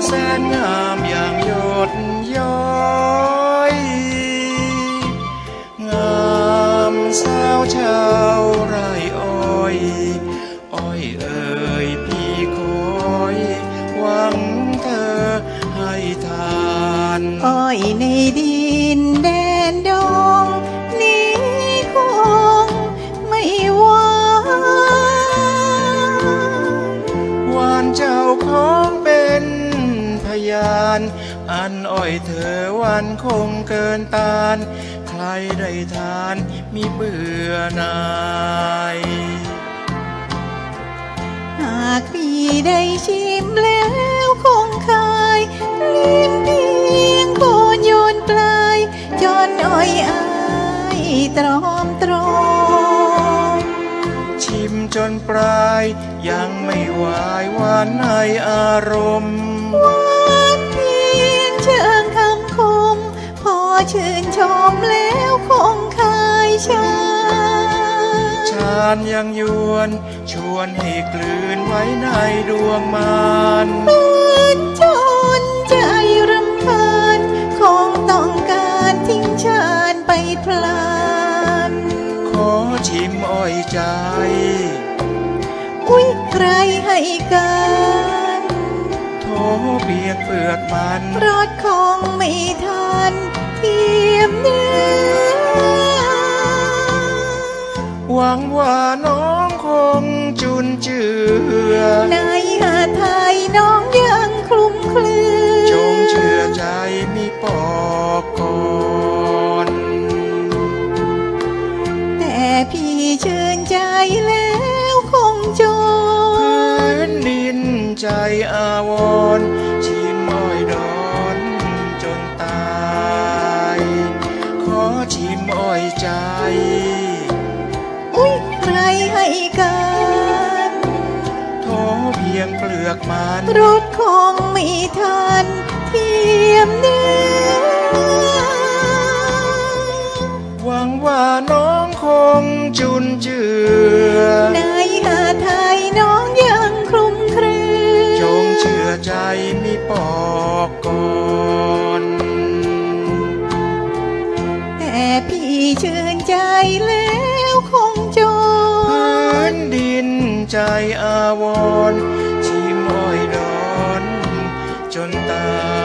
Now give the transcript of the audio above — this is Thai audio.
sen ngàm vàng nhột gió. อ้อยในดินแดนดง นี้คงไม่หวาวานเจ้าของเป็นพยาน อันอ้อยเธอวันคงเกินตาน ใครได้ทานมีเบื่อหน่ายหากพี่ได้ชิมแล้ ตรอมตรอมชิมจนปลายยังไม่หวายหวานในอารมณ์หวานเพียงเชิงคำคม พอชื่นชมแล้วคงคายชาชาญยังยวน ชวนให้กลืนไว้ในดวงมานเหมือนจน ชิมอ้อยใจ อุ้ยใครให้การโทเพียงเปลือกมันรถคงไม่ทันเทียมเนื้อหวังว่าน้องคงจุนเจือในหาไทยน้องยังคลุมเคลือจงเชื่อใจมีปอ อาวรณ์ชิมอ้อยดอนจนตาย ขอชิมอ้อยใจ อุ้ยใครให้การโทเพียงเปลือกมันรถคงไม่ทันเทียมเนื้อหวังว่าน้องคงจุนเจือ แล้วคงจพื้นดินใจอาวรชิมอ้อยดอน จนตาย